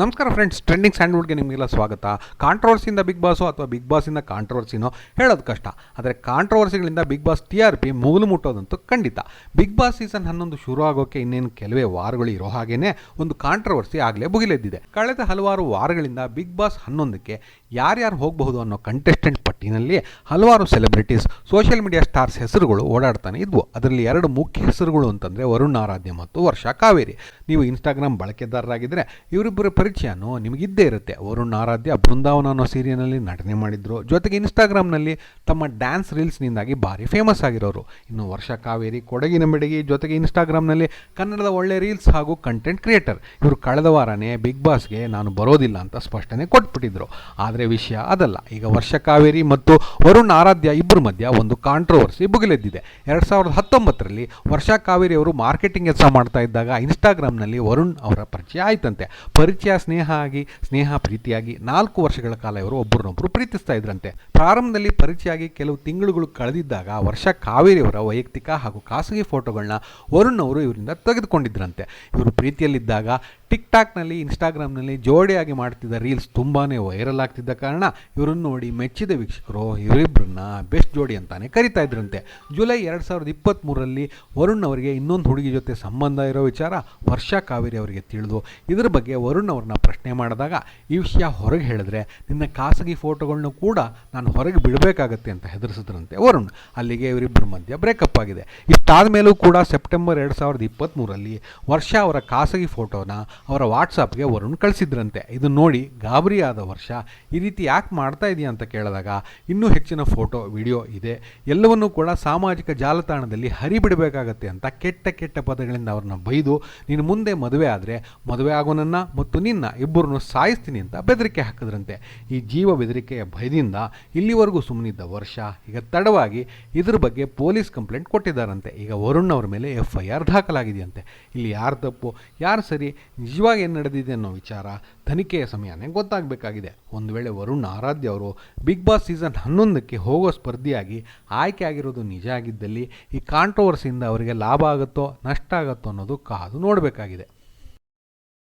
ನಮಸ್ಕಾರ friends trending ಸ್ಯಾಂಡ್ವುಡ್ಗೆ ನಿಮಗೆಲ್ಲ ಸ್ವಾಗತ. ಕಾಂಟ್ರವರ್ಸಿಯಿಂದ ಬಿಗ್ ಬಾಸು ಅಥವಾ ಬಿಗ್ ಬಾಸಿಂದ ಕಾಂಟ್ರವರ್ಸಿನೋ ಹೇಳೋದು ಕಷ್ಟ. ಆದರೆ ಕಾಂಟ್ರವರ್ಸಿಗಳಿಂದ big boss T R P ಮೂಲು ಮುಟ್ಟೋದಂತೂ ಖಂಡಿತ. ಬಿಗ್ ಬಾಸ್ ಸೀಸನ್ ಹನ್ನೊಂದು ಶುರು ಆಗೋಕೆ ಇನ್ನೇನು ಕೆಲವೇ ವಾರಗಳು ಇರೋ ಹಾಗೇನೆ ಒಂದು ಕಾಂಟ್ರವರ್ಸಿ ಆಗಲೇ ಬುಗಿಲೆದ್ದಿದೆ ಕಳೆದ ಹಲವಾರು ವಾರಗಳಿಂದ ಬಿಗ್ ಬಾಸ್ ಹನ್ನೊಂದಕ್ಕೆ ಯಾರ್ಯಾರು ಹೋಗಬಹುದು ಅನ್ನೋ ಕಂಟೆಸ್ಟೆಂಟ್ ಪಟ್ಟಿನಲ್ಲಿ ಹಲವಾರು ಸೆಲೆಬ್ರಿಟೀಸ್ ಸೋಷಿಯಲ್ ಮೀಡಿಯಾ ಸ್ಟಾರ್ಸ್ ಹೆಸರುಗಳು ಓಡಾಡ್ತಾನೆ ಇದ್ವು. ಅದರಲ್ಲಿ ಎರಡು ಮುಖ್ಯ ಹೆಸರುಗಳು ಅಂತಂದರೆ ವರುಣ್ ಆರಾಧ್ಯ ಮತ್ತು ವರ್ಷಾ ಕಾವೇರಿ. ನೀವು ಇನ್ಸ್ಟಾಗ್ರಾಮ್ ಬಳಕೆದಾರರಾಗಿದ್ದರೆ ಇವರಿಬ್ಬರ ಪರಿಚಯನೂ ನಿಮಗಿದ್ದೇ ಇರುತ್ತೆ. ವರುಣ್ ಆರಾಧ್ಯ ಬೃಂದಾವನ ಅನ್ನೋ ಸೀರಿಯಲ್ನಲ್ಲಿ ನಟನೆ ಮಾಡಿದ್ರು. ಜೊತೆಗೆ ಇನ್ಸ್ಟಾಗ್ರಾಮ್ನಲ್ಲಿ ತಮ್ಮ ಡ್ಯಾನ್ಸ್ ರೀಲ್ಸ್ನಿಂದಾಗಿ ಭಾರಿ ಫೇಮಸ್ ಆಗಿರೋರು. ಇನ್ನು ವರ್ಷ ಕಾವೇರಿ, ಕೊಡಗಿನ ಬೆಡಗಿ ಜೊತೆಗೆ ಇನ್ಸ್ಟಾಗ್ರಾಮ್ನಲ್ಲಿ ಕನ್ನಡದ ಒಳ್ಳೆ ರೀಲ್ಸ್ ಹಾಗೂ ಕಂಟೆಂಟ್ ಕ್ರಿಯೇಟರ್ ಇವರು ಕಳೆದ ವಾರನೇ ಬಿಗ್ ಬಾಸ್ಗೆ ನಾನು ಬರೋದಿಲ್ಲ ಅಂತ ಸ್ಪಷ್ಟನೆ ಕೊಟ್ಬಿಟ್ಟಿದ್ರು. ಆದರೆ ವಿಷಯ ಅದಲ್ಲ. ಈಗ ವರ್ಷ ಕಾವೇರಿ ಮತ್ತು ವರುಣ್ ಆರಾಧ್ಯ ಇಬ್ಬರ ಮಧ್ಯ ಒಂದು ಕಾಂಟ್ರವರ್ಸಿ ಬುಗಿಲೆದ್ದಿದೆ. ಎರಡು ಸಾವಿರದ ಹತ್ತೊಂಬತ್ತರಲ್ಲಿ ವರ್ಷ ಕಾವೇರಿ ಅವರು ಮಾರ್ಕೆಟಿಂಗ್ ಕೆಲಸ ಮಾಡ್ತಾ ಇದ್ದಾಗ ಇನ್ಸ್ಟಾಗ್ರಾಮ್ನಲ್ಲಿ ವರುಣ್ ಅವರ ಪರಿಚಯ ಆಯ್ತಂತೆ. ಪರಿಚಯ ಸ್ನೇಹ ಆಗಿ, ಸ್ನೇಹ ಪ್ರೀತಿಯಾಗಿ ನಾಲ್ಕು ವರ್ಷಗಳ ಕಾಲ ಇವರು ಒಬ್ಬರನ್ನೊಬ್ಬರು ಪ್ರೀತಿಸ್ತಾ ಇದ್ರಂತೆ. ಪ್ರಾರಂಭದಲ್ಲಿ ಪರಿಚಯ ಆಗಿ ಕೆಲವು ತಿಂಗಳುಗಳು ಕಳೆದಿದ್ದಾಗ ವರ್ಷ ಕಾವೇರಿಯವರ ವೈಯಕ್ತಿಕ ಹಾಗೂ ಖಾಸಗಿ ಫೋಟೋಗಳನ್ನ ವರುಣ್ ಅವರು ಇವರಿಂದ ತೆಗೆದುಕೊಂಡಿದ್ರಂತೆ. ಇವರು ಪ್ರೀತಿಯಲ್ಲಿದ್ದಾಗ ಟಿಕ್ ಟಾಕ್ನಲ್ಲಿ ಇನ್ಸ್ಟಾಗ್ರಾಮ್ನಲ್ಲಿ ಜೋಡಿಯಾಗಿ ಮಾಡ್ತಿದ್ದ ರೀಲ್ಸ್ ತುಂಬಾ ವೈರಲ್ ಆಗ್ತಿದ್ದ ಕಾರಣ ಇವರನ್ನು ನೋಡಿ ಮೆಚ್ಚಿದ ವೀಕ್ಷಕರು ಇವರಿಬ್ಬರನ್ನ ಬೆಸ್ಟ್ ಜೋಡಿ ಅಂತಾನೆ ಕರಿತಾ ಇದ್ರಂತೆ. ಜುಲೈ ಎರಡು ಸಾವಿರದ ಇಪ್ಪತ್ತ್ಮೂರರಲ್ಲಿ ವರುಣ್ ಅವರಿಗೆ ಇನ್ನೊಂದು ಹುಡುಗಿ ಜೊತೆ ಸಂಬಂಧ ಇರೋ ವಿಚಾರ ವರ್ಷಾ ಕಾವೇರಿ ಅವರಿಗೆ ತಿಳಿದು, ಇದ್ರ ಬಗ್ಗೆ ವರುಣ್ ಅವ್ರನ್ನ ಪ್ರಶ್ನೆ ಮಾಡಿದಾಗ ಈ ವಿಷಯ ಹೊರಗೆ ಹೇಳಿದ್ರೆ ನಿನ್ನ ಖಾಸಗಿ ಫೋಟೋಗಳನ್ನು ಕೂಡ ನಾನು ಹೊರಗೆ ಬಿಡಬೇಕಾಗತ್ತೆ ಅಂತ ಹೆದರಿಸಿದ್ರಂತೆ ವರುಣ್. ಅಲ್ಲಿಗೆ ಇವರಿಬ್ಬರ ಮಧ್ಯ ಬ್ರೇಕಪ್ ಆಗಿದೆ. ಇಷ್ಟಾದ ಮೇಲೂ ಕೂಡ ಸೆಪ್ಟೆಂಬರ್ ಎರಡು ಸಾವಿರದ ಇಪ್ಪತ್ತ್ಮೂರಲ್ಲಿ ವರ್ಷ ಅವರ ಖಾಸಗಿ ಫೋಟೋನ ಅವರ ವಾಟ್ಸಪ್ಗೆ ವರುಣ್ ಕಳಿಸಿದ್ರಂತೆ. ಇದು ನೋಡಿ ಗಾಬರಿಯಾದ ವರ್ಷ. ಈ ರೀತಿ ಯಾಕೆ ಮಾಡ್ತಾ ಇದೆಯಾ ಅಂತ ಕೇಳಿದಾಗ ಇನ್ನೂ ಹೆಚ್ಚಿನ ಫೋಟೋ, ವಿಡಿಯೋ ಇದೆ. ಎಲ್ಲವನ್ನೂ ಕೂಡ ಸಾಮಾಜಿಕ ಜಾಲತಾಣದಲ್ಲಿ ಹರಿಬಿಡಬೇಕಾಗತ್ತೆ ಅಂತ ಕೆಟ್ಟ ಕೆಟ್ಟ ಪದಗಳಿಂದ ಅವ್ರನ್ನ ಬೈದು, ನೀನು ಮುಂದೆ ಮದುವೆ ಆದರೆ ಮದುವೆ ಆಗೋನನ್ನ ಮತ್ತು ನಿನ್ನ ಇಬ್ಬರನ್ನು ಸಾಯಿಸ್ತೀನಿ ಅಂತ ಬೆದರಿಕೆ ಹಾಕಿದ್ರಂತೆ. ಈ ಜೀವ ಬೆದರಿಕೆಯ ಭಯದಿಂದ ಇಲ್ಲಿವರೆಗೂ ಸುಮ್ಮನಿದ್ದ ವರ್ಷ ಈಗ ತಡವಾಗಿ ಇದ್ರ ಬಗ್ಗೆ ಪೊಲೀಸ್ ಕಂಪ್ಲೇಂಟ್ ಕೊಟ್ಟಿದ್ದಾರಂತೆ. ಈಗ ವರುಣ್ ಅವರ ಮೇಲೆ ಎಫ್ ಐ ಆರ್ ದಾಖಲಾಗಿದೆಯಂತೆ. ಇಲ್ಲಿ ಯಾರು ತಪ್ಪು, ಯಾರು ಸರಿ ನಿಜವಾಗಿ ಏನು ನಡೆದಿದೆ ಅನ್ನೋ ವಿಚಾರ ತನಿಖೆಯ ಸಮಯನೇ ಗೊತ್ತಾಗಬೇಕಾಗಿದೆ. ಒಂದು ವೇಳೆ ವರುಣ್ ಆರಾಧ್ಯ ಅವರು ಬಿಗ್ ಬಾಸ್ ಸೀಸನ್ ಹನ್ನೊಂದಕ್ಕೆ ಹೋಗೋ ಸ್ಪರ್ಧಿಯಾಗಿ ಆಯ್ಕೆ ಆಗಿರೋದು ನಿಜ ಆಗಿದ್ದಲ್ಲಿ ಈ ಕಾಂಟ್ರವರ್ಸಿಯಿಂದ ಅವರಿಗೆ ಲಾಭ ಆಗುತ್ತೋ ನಷ್ಟ ಆಗುತ್ತೋ ಅನ್ನೋದು ಕಾದು ನೋಡಬೇಕಾಗಿದೆ.